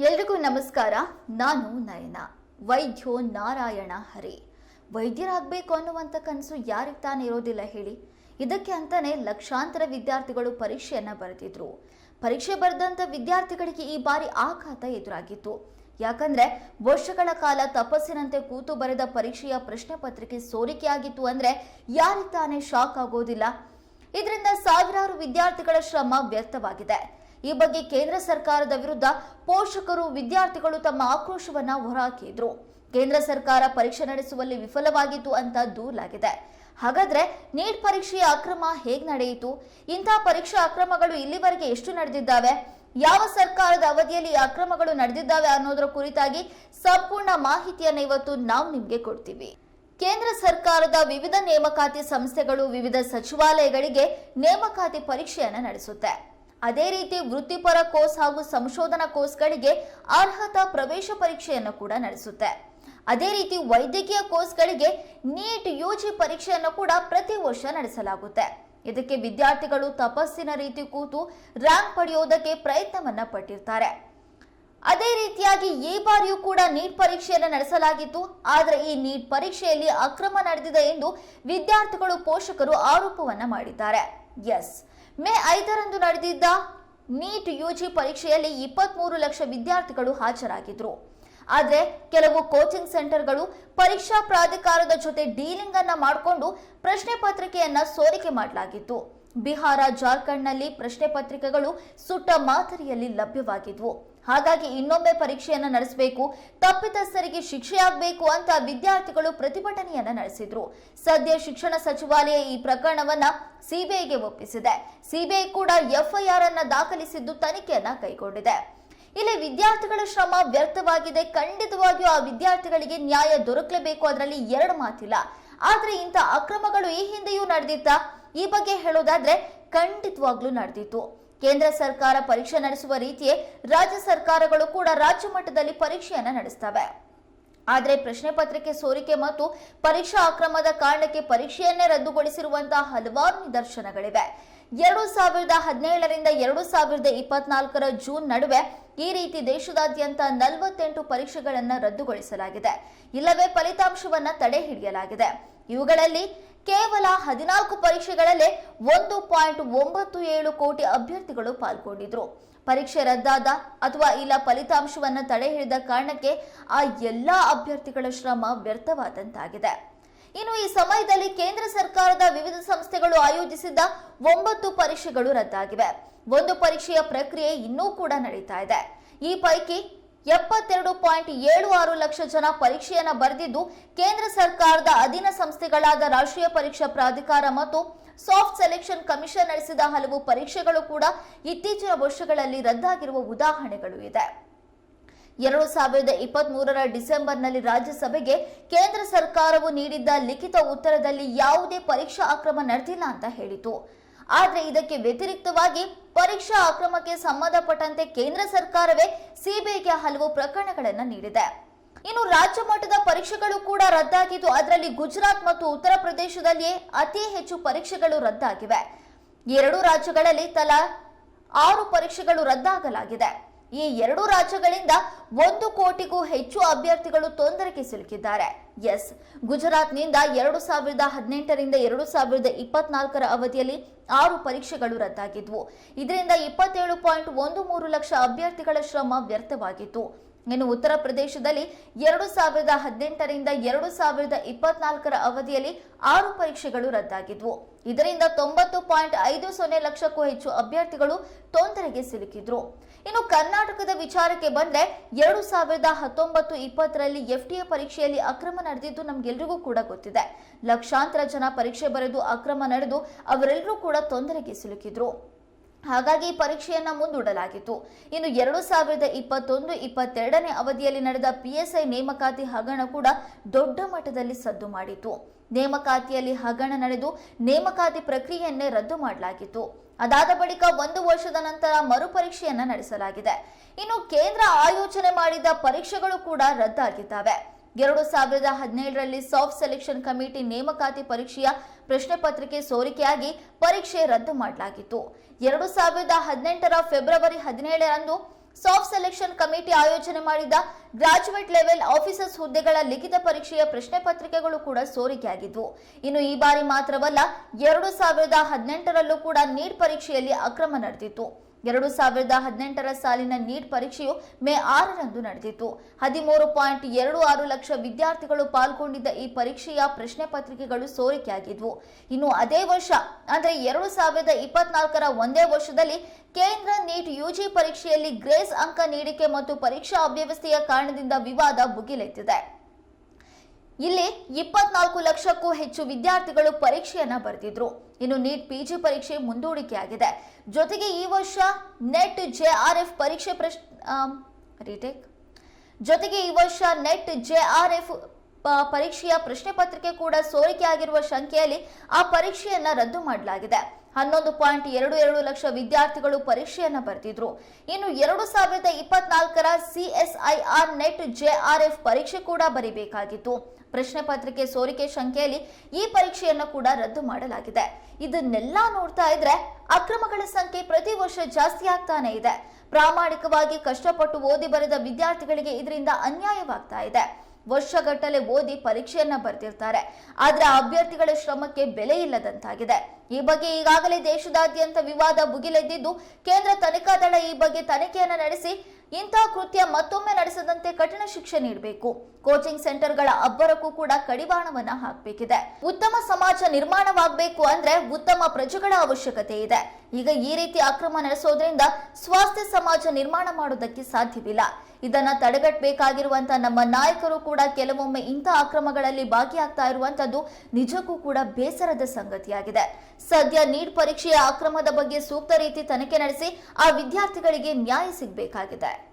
ಎಲ್ರಿಗೂ ನಮಸ್ಕಾರ. ನಾನು ನಯನ. ವೈದ್ಯೋ ನಾರಾಯಣ ಹರಿ. ವೈದ್ಯರಾಗಬೇಕು ಅನ್ನುವಂಥ ಕನಸು ಯಾರಿಗೆ ತಾನೇ ಇರೋದಿಲ್ಲ ಹೇಳಿ. ಇದಕ್ಕೆ ಅಂತಾನೆ ಲಕ್ಷಾಂತರ ವಿದ್ಯಾರ್ಥಿಗಳು ಪರೀಕ್ಷೆಯನ್ನು ಬರೆದಿದ್ರು. ಪರೀಕ್ಷೆ ಬರೆದಂಥ ವಿದ್ಯಾರ್ಥಿಗಳಿಗೆ ಈ ಬಾರಿ ಆಘಾತ ಎದುರಾಗಿತ್ತು. ಯಾಕಂದ್ರೆ ವರ್ಷಗಳ ಕಾಲ ತಪಸ್ಸಿನಂತೆ ಕೂತು ಬರೆದ ಪರೀಕ್ಷೆಯ ಪ್ರಶ್ನೆ ಪತ್ರಿಕೆ ಸೋರಿಕೆಯಾಗಿತ್ತು ಅಂದ್ರೆ ಯಾರಿಗೆ ತಾನೇ ಶಾಕ್ ಆಗೋದಿಲ್ಲ. ಇದರಿಂದ ಸಾವಿರಾರು ವಿದ್ಯಾರ್ಥಿಗಳ ಶ್ರಮ ವ್ಯರ್ಥವಾಗಿದೆ. ಈ ಬಗ್ಗೆ ಕೇಂದ್ರ ಸರ್ಕಾರದ ವಿರುದ್ಧ ಪೋಷಕರು, ವಿದ್ಯಾರ್ಥಿಗಳು ತಮ್ಮ ಆಕ್ರೋಶವನ್ನ ಹೊರಹಾಕಿದ್ರು. ಕೇಂದ್ರ ಸರ್ಕಾರ ಪರೀಕ್ಷೆ ನಡೆಸುವಲ್ಲಿ ವಿಫಲವಾಗಿತ್ತು ಅಂತ ದೂರಲಾಗಿದೆ. ಹಾಗಾದ್ರೆ ನೀಟ್ ಪರೀಕ್ಷೆಯ ಅಕ್ರಮ ಹೇಗೆ ನಡೆಯಿತು? ಇಂತಹ ಪರೀಕ್ಷಾ ಅಕ್ರಮಗಳು ಇಲ್ಲಿವರೆಗೆ ಎಷ್ಟು ನಡೆದಿದ್ದಾವೆ? ಯಾವ ಸರ್ಕಾರದ ಅವಧಿಯಲ್ಲಿ ಅಕ್ರಮಗಳು ನಡೆದಿದ್ದಾವೆ ಅನ್ನೋದರ ಕುರಿತಾಗಿ ಸಂಪೂರ್ಣ ಮಾಹಿತಿಯನ್ನು ಇವತ್ತು ನಾವು ನಿಮಗೆ ಕೊಡ್ತೀವಿ. ಕೇಂದ್ರ ಸರ್ಕಾರದ ವಿವಿಧ ನೇಮಕಾತಿ ಸಂಸ್ಥೆಗಳು, ವಿವಿಧ ಸಚಿವಾಲಯಗಳಿಗೆ ನೇಮಕಾತಿ ಪರೀಕ್ಷೆಯನ್ನು ನಡೆಸುತ್ತೆ. ಅದೇ ರೀತಿ ವೃತ್ತಿಪರ ಕೋರ್ಸ್ ಹಾಗೂ ಸಂಶೋಧನಾ ಕೋರ್ಸ್ಗಳಿಗೆ ಅರ್ಹತಾ ಪ್ರವೇಶ ಪರೀಕ್ಷೆಯನ್ನು ಕೂಡ ನಡೆಸುತ್ತೆ. ಅದೇ ರೀತಿ ವೈದ್ಯಕೀಯ ಕೋರ್ಸ್ಗಳಿಗೆ ನೀಟ್ ಯುಜಿ ಪರೀಕ್ಷೆಯನ್ನು ಕೂಡ ಪ್ರತಿ ವರ್ಷ ನಡೆಸಲಾಗುತ್ತೆ. ಇದಕ್ಕೆ ವಿದ್ಯಾರ್ಥಿಗಳು ತಪಸ್ಸಿನ ರೀತಿ ಕೂತು ರ್ಯಾಂಕ್ ಪಡೆಯೋದಕ್ಕೆ ಪ್ರಯತ್ನವನ್ನ ಪಟ್ಟಿರ್ತಾರೆ. ಅದೇ ರೀತಿಯಾಗಿ ಈ ಬಾರಿಯೂ ಕೂಡ ನೀಟ್ ಪರೀಕ್ಷೆಯನ್ನು ನಡೆಸಲಾಗಿತ್ತು. ಆದರೆ ಈ ನೀಟ್ ಪರೀಕ್ಷೆಯಲ್ಲಿ ಅಕ್ರಮ ನಡೆದಿದೆ ಎಂದು ವಿದ್ಯಾರ್ಥಿಗಳು ಪೋಷಕರು ಆರೋಪವನ್ನ ಮಾಡಿದ್ದಾರೆ. ಎಸ್. ಮೇ ಐದರಂದು ನಡೆದಿದ್ದ ನೀಟ್ ಯುಜಿ ಪರೀಕ್ಷೆಯಲ್ಲಿ ಇಪ್ಪತ್ಮೂರು ಲಕ್ಷ ವಿದ್ಯಾರ್ಥಿಗಳು ಹಾಜರಾಗಿದ್ರು. ಆದರೆ ಕೆಲವು ಕೋಚಿಂಗ್ ಸೆಂಟರ್ಗಳು ಪರೀಕ್ಷಾ ಪ್ರಾಧಿಕಾರದ ಜೊತೆ ಡೀಲಿಂಗ್ ಅನ್ನ ಮಾಡಿಕೊಂಡು ಪ್ರಶ್ನೆ ಪತ್ರಿಕೆಯನ್ನ ಸೋರಿಕೆ ಮಾಡಲಾಗಿತ್ತು. ಬಿಹಾರ, ಜಾರ್ಖಂಡ್ನಲ್ಲಿ ಪ್ರಶ್ನೆ ಪತ್ರಿಕೆಗಳು ಸುಟ್ಟ ಮಾದರಿಯಲ್ಲಿ ಲಭ್ಯವಾಗಿದ್ವು. ಹಾಗಾಗಿ ಇನ್ನೊಮ್ಮೆ ಪರೀಕ್ಷೆಯನ್ನು ನಡೆಸಬೇಕು, ತಪ್ಪಿತಸ್ಥರಿಗೆ ಶಿಕ್ಷೆಯಾಗಬೇಕು ಅಂತ ವಿದ್ಯಾರ್ಥಿಗಳು ಪ್ರತಿಭಟನೆಯನ್ನ ನಡೆಸಿದ್ರು. ಸದ್ಯ ಶಿಕ್ಷಣ ಸಚಿವಾಲಯ ಈ ಪ್ರಕರಣವನ್ನ ಸಿಬಿಐಗೆ ಒಪ್ಪಿಸಿದೆ. ಸಿಬಿಐ ಕೂಡ ಎಫ್ಐಆರ್ ಅನ್ನ ದಾಖಲಿಸಿದ್ದು ತನಿಖೆಯನ್ನ ಕೈಗೊಂಡಿದೆ. ಇಲ್ಲಿ ವಿದ್ಯಾರ್ಥಿಗಳ ಶ್ರಮ ವ್ಯರ್ಥವಾಗಿದೆ. ಖಂಡಿತವಾಗಿಯೂ ಆ ವಿದ್ಯಾರ್ಥಿಗಳಿಗೆ ನ್ಯಾಯ ದೊರಕಲೇಬೇಕು. ಅದರಲ್ಲಿ ಎರಡು ಮಾತಿಲ್ಲ. ಆದ್ರೆ ಇಂಥ ಅಕ್ರಮಗಳು ಈ ಹಿಂದೆಯೂ ನಡೆದಿತ್ತ? ಈ ಬಗ್ಗೆ ಹೇಳೋದಾದ್ರೆ ಖಂಡಿತವಾಗ್ಲೂ ನಡೆದಿತ್ತು. ಕೇಂದ್ರ ಸರ್ಕಾರ ಪರೀಕ್ಷೆ ನಡೆಸುವ ರೀತಿಯೇ ರಾಜ್ಯ ಸರ್ಕಾರಗಳು ಕೂಡ ರಾಜ್ಯ ಮಟ್ಟದಲ್ಲಿ ಪರೀಕ್ಷೆಯನ್ನು ನಡೆಸ್ತವೆ. ಆದರೆ ಪ್ರಶ್ನೆ ಪತ್ರಿಕೆ ಸೋರಿಕೆ ಮತ್ತು ಪರೀಕ್ಷಾ ಅಕ್ರಮದ ಕಾರಣಕ್ಕೆ ಪರೀಕ್ಷೆಯನ್ನೇ ರದ್ದುಗೊಳಿಸಿರುವಂತಹ ಹಲವಾರು ನಿದರ್ಶನಗಳಿವೆ. ಎರಡು ಸಾವಿರದ ಹದಿನೇಳರಿಂದ ಎರಡು ಸಾವಿರದ ಇಪ್ಪತ್ನಾಲ್ಕರ ಜೂನ್ ನಡುವೆ ಈ ರೀತಿ ದೇಶದಾದ್ಯಂತ ನಲವತ್ತೆಂಟು ಪರೀಕ್ಷೆಗಳನ್ನು ರದ್ದುಗೊಳಿಸಲಾಗಿದೆ. ಇಲ್ಲವೇ ಫಲಿತಾಂಶವನ್ನು ತಡೆ ಹಿಡಿಯಲಾಗಿದೆ. ಇವುಗಳಲ್ಲಿ ಕೇವಲ ಹದಿನಾಲ್ಕು ಪರೀಕ್ಷೆಗಳಲ್ಲೇ ಒಂದು ಪಾಯಿಂಟ್ ಒಂಬತ್ತು ಏಳು ಕೋಟಿ ಅಭ್ಯರ್ಥಿಗಳು ಪಾಲ್ಗೊಂಡಿದ್ರು. ಪರೀಕ್ಷೆ ರದ್ದಾದ ಅಥವಾ ಇಲ್ಲ ಫಲಿತಾಂಶವನ್ನು ತಡೆ ಹಿಡಿದ ಕಾರಣಕ್ಕೆ ಆ ಎಲ್ಲ ಅಭ್ಯರ್ಥಿಗಳ ಶ್ರಮ ವ್ಯರ್ಥವಾದಂತಾಗಿದೆ. ಇನ್ನು ಈ ಸಮಯದಲ್ಲಿ ಕೇಂದ್ರ ಸರ್ಕಾರದ ವಿವಿಧ ಸಂಸ್ಥೆಗಳು ಆಯೋಜಿಸಿದ್ದ ಒಂಬತ್ತು ಪರೀಕ್ಷೆಗಳು ರದ್ದಾಗಿವೆ. ಒಂದು ಪರೀಕ್ಷೆಯ ಪ್ರಕ್ರಿಯೆ ಇನ್ನೂ ಕೂಡ ನಡೀತಾ ಇದೆ. ಈ ಪೈಕಿ ಎಪ್ಪತ್ತೆರಡು ಪಾಯಿಂಟ್ ಏಳು ಆರು ಲಕ್ಷ ಜನ ಪರೀಕ್ಷೆಯನ್ನು ಬರೆದಿದ್ದು, ಕೇಂದ್ರ ಸರ್ಕಾರದ ಅಧೀನ ಸಂಸ್ಥೆಗಳಾದ ರಾಷ್ಟ್ರೀಯ ಪರೀಕ್ಷಾ ಪ್ರಾಧಿಕಾರ ಮತ್ತು ಸಾಫ್ಟ್ ಸೆಲೆಕ್ಷನ್ ಕಮಿಷನ್ ನಡೆಸಿದ ಹಲವು ಪರೀಕ್ಷೆಗಳು ಕೂಡ ಇತ್ತೀಚಿನ ವರ್ಷಗಳಲ್ಲಿ ರದ್ದಾಗಿರುವ ಉದಾಹರಣೆಗಳು ಇದೆ. ಎರಡು ಸಾವಿರದ ಇಪ್ಪತ್ತ್ ಮೂರರ ಡಿಸೆಂಬರ್ನಲ್ಲಿ ರಾಜ್ಯಸಭೆಗೆ ಕೇಂದ್ರ ಸರ್ಕಾರವು ನೀಡಿದ್ದ ಲಿಖಿತ ಉತ್ತರದಲ್ಲಿ ಯಾವುದೇ ಪರೀಕ್ಷಾ ಅಕ್ರಮ ನಡೆದಿಲ್ಲ ಅಂತ ಹೇಳಿತು. ಆದರೆ ಇದಕ್ಕೆ ವ್ಯತಿರಿಕ್ತವಾಗಿ ಪರೀಕ್ಷಾ ಅಕ್ರಮಕ್ಕೆ ಸಂಬಂಧಪಟ್ಟಂತೆ ಕೇಂದ್ರ ಸರ್ಕಾರವೇ ಸಿಬಿಐಗೆ ಹಲವು ಪ್ರಕರಣಗಳನ್ನು ನೀಡಿದೆ. ಇನ್ನು ರಾಜ್ಯ ಮಟ್ಟದ ಪರೀಕ್ಷೆಗಳು ಕೂಡ ರದ್ದಾಗಿದ್ದು, ಅದರಲ್ಲಿ ಗುಜರಾತ್ ಮತ್ತು ಉತ್ತರ ಪ್ರದೇಶದಲ್ಲಿಯೇ ಅತಿ ಹೆಚ್ಚು ಪರೀಕ್ಷೆಗಳು ರದ್ದಾಗಿವೆ. ಎರಡೂ ರಾಜ್ಯಗಳಲ್ಲಿ ತಲಾ ಆರು ಪರೀಕ್ಷೆಗಳು ರದ್ದಾಗಲಾಗಿದೆ. ಈ ಎರಡು ರಾಜ್ಯಗಳಿಂದ ಒಂದು ಕೋಟಿಗೂ ಹೆಚ್ಚು ಅಭ್ಯರ್ಥಿಗಳು ತೊಂದರೆಗೆ ಸಿಲುಕಿದ್ದಾರೆ. ಎಸ್ ಗುಜರಾತ್ನಿಂದ ಎರಡು ಸಾವಿರದ ಹದಿನೆಂಟರಿಂದ ಎರಡು ಸಾವಿರದ ಇಪ್ಪತ್ನಾಲ್ಕರ ಅವಧಿಯಲ್ಲಿ ಆರು ಪರೀಕ್ಷೆಗಳು ರದ್ದಾಗಿದ್ವು. ಇದರಿಂದ ಇಪ್ಪತ್ತೇಳು ಪಾಯಿಂಟ್ ಒಂದು ಮೂರು ಲಕ್ಷ ಅಭ್ಯರ್ಥಿಗಳ ಶ್ರಮ ವ್ಯರ್ಥವಾಗಿತ್ತು. ಇನ್ನು ಉತ್ತರ ಪ್ರದೇಶದಲ್ಲಿ ಎರಡು ಸಾವಿರದ ಹದಿನೆಂಟರಿಂದ ಎರಡು ಸಾವಿರದ ಇಪ್ಪತ್ನಾಲ್ಕರ ಅವಧಿಯಲ್ಲಿ ಆರು ಪರೀಕ್ಷೆಗಳು ರದ್ದಾಗಿದ್ವು. ಇದರಿಂದ ತೊಂಬತ್ತು ಪಾಯಿಂಟ್ ಐದು ಸೊನ್ನೆ ಲಕ್ಷಕ್ಕೂ ಹೆಚ್ಚು ಅಭ್ಯರ್ಥಿಗಳು ತೊಂದರೆಗೆ ಸಿಲುಕಿದ್ರು. ಇನ್ನು ಕರ್ನಾಟಕದ ವಿಚಾರಕ್ಕೆ ಬಂದ್ರೆ ಎರಡು ಸಾವಿರದ ಹತ್ತೊಂಬತ್ತು ಇಪ್ಪತ್ತರಲ್ಲಿ ಎಫ್ಟಿಎ ಪರೀಕ್ಷೆಯಲ್ಲಿ ಅಕ್ರಮ ನಡೆದಿದ್ದು ನಮ್ಗೆಲ್ರಿಗೂ ಕೂಡ ಗೊತ್ತಿದೆ. ಲಕ್ಷಾಂತರ ಜನ ಪರೀಕ್ಷೆ ಬರೆದು ಅಕ್ರಮ ನಡೆದು ಅವರೆಲ್ಲರೂ ಕೂಡ ತೊಂದರೆಗೆ ಸಿಲುಕಿದ್ರು. ಹಾಗಾಗಿ ಈ ಪರೀಕ್ಷೆಯನ್ನು ಮುಂದೂಡಲಾಗಿತ್ತು. ಇನ್ನು ಎರಡು ಸಾವಿರದ ಇಪ್ಪತ್ತೊಂದು, ಇಪ್ಪತ್ತೆರಡನೇ ಅವಧಿಯಲ್ಲಿ ನಡೆದ ಪಿಎಸ್ಐ ನೇಮಕಾತಿ ಹಗರಣ ಕೂಡ ದೊಡ್ಡ ಮಟ್ಟದಲ್ಲಿ ಸದ್ದು ಮಾಡಿತು ನೇಮಕಾತಿಯಲ್ಲಿ ಹಗರಣ ನಡೆದು ನೇಮಕಾತಿ ಪ್ರಕ್ರಿಯೆಯನ್ನೇ ರದ್ದು ಮಾಡಲಾಗಿತ್ತು. ಅದಾದ ಬಳಿಕ ಒಂದು ವರ್ಷದ ನಂತರ ಮರುಪರೀಕ್ಷೆಯನ್ನ ನಡೆಸಲಾಗಿದೆ. ಇನ್ನು ಕೇಂದ್ರ ಆಯೋಜನೆ ಮಾಡಿದ ಪರೀಕ್ಷೆಗಳು ಕೂಡ ರದ್ದಾಗಿದ್ದಾವೆ. ಎರಡು ಸಾವಿರದ ಹದಿನೇಳರಲ್ಲಿ ಸಾಫ್ಟ್ ಸೆಲೆಕ್ಷನ್ ಕಮಿಟಿ ನೇಮಕಾತಿ ಪರೀಕ್ಷೆಯ ಪ್ರಶ್ನೆ ಪತ್ರಿಕೆ ಸೋರಿಕೆಯಾಗಿ ಪರೀಕ್ಷೆ ರದ್ದು ಮಾಡಲಾಗಿತ್ತು. ಎರಡು ಸಾವಿರದ ಹದಿನೆಂಟರ ಫೆಬ್ರವರಿ ಹದಿನೇಳರಂದು ಸಾಫ್ಟ್ ಸೆಲೆಕ್ಷನ್ ಕಮಿಟಿ ಆಯೋಜನೆ ಮಾಡಿದ ಗ್ರಾಜುಯೇಟ್ ಲೆವೆಲ್ ಆಫೀಸರ್ಸ್ ಹುದ್ದೆಗಳ ಲಿಖಿತ ಪರೀಕ್ಷೆಯ ಪ್ರಶ್ನೆ ಪತ್ರಿಕೆಗಳು ಕೂಡ ಸೋರಿಕೆಯಾಗಿದ್ವು. ಇನ್ನು ಈ ಬಾರಿ ಮಾತ್ರವಲ್ಲ, ಎರಡು ಸಾವಿರದ ಹದಿನೆಂಟರಲ್ಲೂ ಕೂಡ ನೀಟ್ ಪರೀಕ್ಷೆಯಲ್ಲಿ ಅಕ್ರಮ ನಡೆದಿತ್ತು. ಎರಡು ಸಾವಿರದ ಹದಿನೆಂಟರ ಸಾಲಿನ ನೀಟ್ ಪರೀಕ್ಷೆಯು ಮೇ ಆರರಂದು ನಡೆದಿತ್ತು. ಹದಿಮೂರು ಪಾಯಿಂಟ್ ಎರಡು ಆರು ಲಕ್ಷ ವಿದ್ಯಾರ್ಥಿಗಳು ಪಾಲ್ಗೊಂಡಿದ್ದ ಈ ಪರೀಕ್ಷೆಯ ಪ್ರಶ್ನೆ ಪತ್ರಿಕೆಗಳು ಸೋರಿಕೆಯಾಗಿದ್ವು. ಇನ್ನು ಅದೇ ವರ್ಷ, ಅಂದರೆ ಎರಡು ಸಾವಿರದ ಇಪ್ಪತ್ನಾಲ್ಕರ ಒಂದೇ ವರ್ಷದಲ್ಲಿ ಕೇಂದ್ರ ನೀಟ್ ಯುಜಿ ಪರೀಕ್ಷೆಯಲ್ಲಿ ಗ್ರೇಸ್ ಅಂಕ ನೀಡಿಕೆ ಮತ್ತು ಪರೀಕ್ಷಾ ಅವ್ಯವಸ್ಥೆಯ ಕಾರಣದಿಂದ ವಿವಾದ ಭುಗಿಲೆದ್ದಿದೆ ಇಲ್ಲಿ ಇಪ್ಪತ್ನಾಲ್ಕು ಲಕ್ಷಕ್ಕೂ ಹೆಚ್ಚು ವಿದ್ಯಾರ್ಥಿಗಳು ಪರೀಕ್ಷೆಯನ್ನ ಬರೆದಿದ್ರು. ಇನ್ನು ನೀಟ್ ಪಿಜಿ ಪರೀಕ್ಷೆ ಮುಂದೂಡಿಕೆಯಾಗಿದೆ. ಜೊತೆಗೆ ಈ ವರ್ಷ ನೆಟ್ ಜೆ ಆರ್ ಎಫ್ ಪರೀಕ್ಷೆ ಪ್ರಶ್ನೆ ರೀಟೇಕ್. ಜೊತೆಗೆ ಈ ವರ್ಷ ನೆಟ್ ಜೆಆರ್ಎಫ್ ಪರೀಕ್ಷೆಯ ಪ್ರಶ್ನೆ ಪತ್ರಿಕೆ ಕೂಡ ಸೋರಿಕೆಯಾಗಿರುವ ಶಂಕೆಯಲ್ಲಿ ಆ ಪರೀಕ್ಷೆಯನ್ನ ರದ್ದು ಮಾಡಲಾಗಿದೆ. ಹನ್ನೊಂದು ಪಾಯಿಂಟ್ ಎರಡು ಎರಡು ಲಕ್ಷ ವಿದ್ಯಾರ್ಥಿಗಳು ಪರೀಕ್ಷೆಯನ್ನ ಬರೆದಿದ್ರು. ಇನ್ನು ಎರಡು ಸಾವಿರದ ಇಪ್ಪತ್ನಾಲ್ಕರ ಸಿಎಸ್ಐಆರ್ ನೆಟ್ ಜೆಆರ್ಎಫ್ ಪರೀಕ್ಷೆ ಕೂಡ ಬರೀಬೇಕಾಗಿತ್ತು. ಪ್ರಶ್ನೆ ಪತ್ರಿಕೆ ಸೋರಿಕೆ ಶಂಕೆಯಲ್ಲಿ ಈ ಪರೀಕ್ಷೆಯನ್ನು ಕೂಡ ರದ್ದು ಮಾಡಲಾಗಿದೆ. ಇದನ್ನೆಲ್ಲ ನೋಡ್ತಾ ಇದ್ರೆ ಅಕ್ರಮಗಳ ಸಂಖ್ಯೆ ಪ್ರತಿ ವರ್ಷ ಜಾಸ್ತಿ ಆಗ್ತಾನೆ ಇದೆ. ಪ್ರಾಮಾಣಿಕವಾಗಿ ಕಷ್ಟಪಟ್ಟು ಓದಿ ಬರೆದ ವಿದ್ಯಾರ್ಥಿಗಳಿಗೆ ಇದರಿಂದ ಅನ್ಯಾಯವಾಗ್ತಾ ಇದೆ. ವರ್ಷಗಟ್ಟಲೆ ಓದಿ ಪರೀಕ್ಷೆಯನ್ನ ಬರ್ತಿರ್ತಾರೆ ಆದ್ರೆ ಅಭ್ಯರ್ಥಿಗಳ ಶ್ರಮಕ್ಕೆ ಬೆಲೆ ಇಲ್ಲದಂತಾಗಿದೆ. ಈ ಬಗ್ಗೆ ಈಗಾಗಲೇ ದೇಶದಾದ್ಯಂತ ವಿವಾದ ಭುಗಿಲೆದ್ದಿದ್ದು, ಕೇಂದ್ರ ತನಿಖಾ ದಳ ಈ ಬಗ್ಗೆ ತನಿಖೆಯನ್ನ ನಡೆಸಿ ಇಂತಹ ಕೃತ್ಯ ಮತ್ತೊಮ್ಮೆ ನಡೆಸದಂತೆ ಕಠಿಣ ಶಿಕ್ಷೆ ನೀಡಬೇಕು. ಕೋಚಿಂಗ್ ಸೆಂಟರ್ಗಳ ಅಬ್ಬರಕ್ಕೂ ಕೂಡ ಕಡಿವಾಣವನ್ನ ಹಾಕಬೇಕಿದೆ. ಉತ್ತಮ ಸಮಾಜ ನಿರ್ಮಾಣವಾಗಬೇಕು ಅಂದ್ರೆ ಉತ್ತಮ ಪ್ರಜೆಗಳ ಅವಶ್ಯಕತೆ ಇದೆ. ಈಗ ಈ ರೀತಿ ಅಕ್ರಮ ನಡೆಸೋದ್ರಿಂದ ಸ್ವಾಸ್ಥ್ಯ ಸಮಾಜ ನಿರ್ಮಾಣ ಮಾಡೋದಕ್ಕೆ ಸಾಧ್ಯವಿಲ್ಲ. ಇದನ್ನ ತಡೆಗಟ್ಟಬೇಕಾಗಿರುವಂತ ನಮ್ಮ ನಾಯಕರು ಕೂಡ ಕೆಲವೊಮ್ಮೆ ಇಂಥ ಅಕ್ರಮಗಳಲ್ಲಿ ಭಾಗಿಯಾಗ್ತಾ ಇರುವಂತದ್ದು ನಿಜಕ್ಕೂ ಕೂಡ ಬೇಸರದ ಸಂಗತಿಯಾಗಿದೆ. ಸದ್ಯ ನೀಟ್ ಪರೀಕ್ಷೆಯ ಅಕ್ರಮದ ಬಗ್ಗೆ ಸೂಕ್ತ ರೀತಿ ತನಿಖೆ ನಡೆಸಿ ಆ ವಿದ್ಯಾರ್ಥಿಗಳಿಗೆ ನ್ಯಾಯ ಸಿಗಬೇಕಾಗಿದೆ.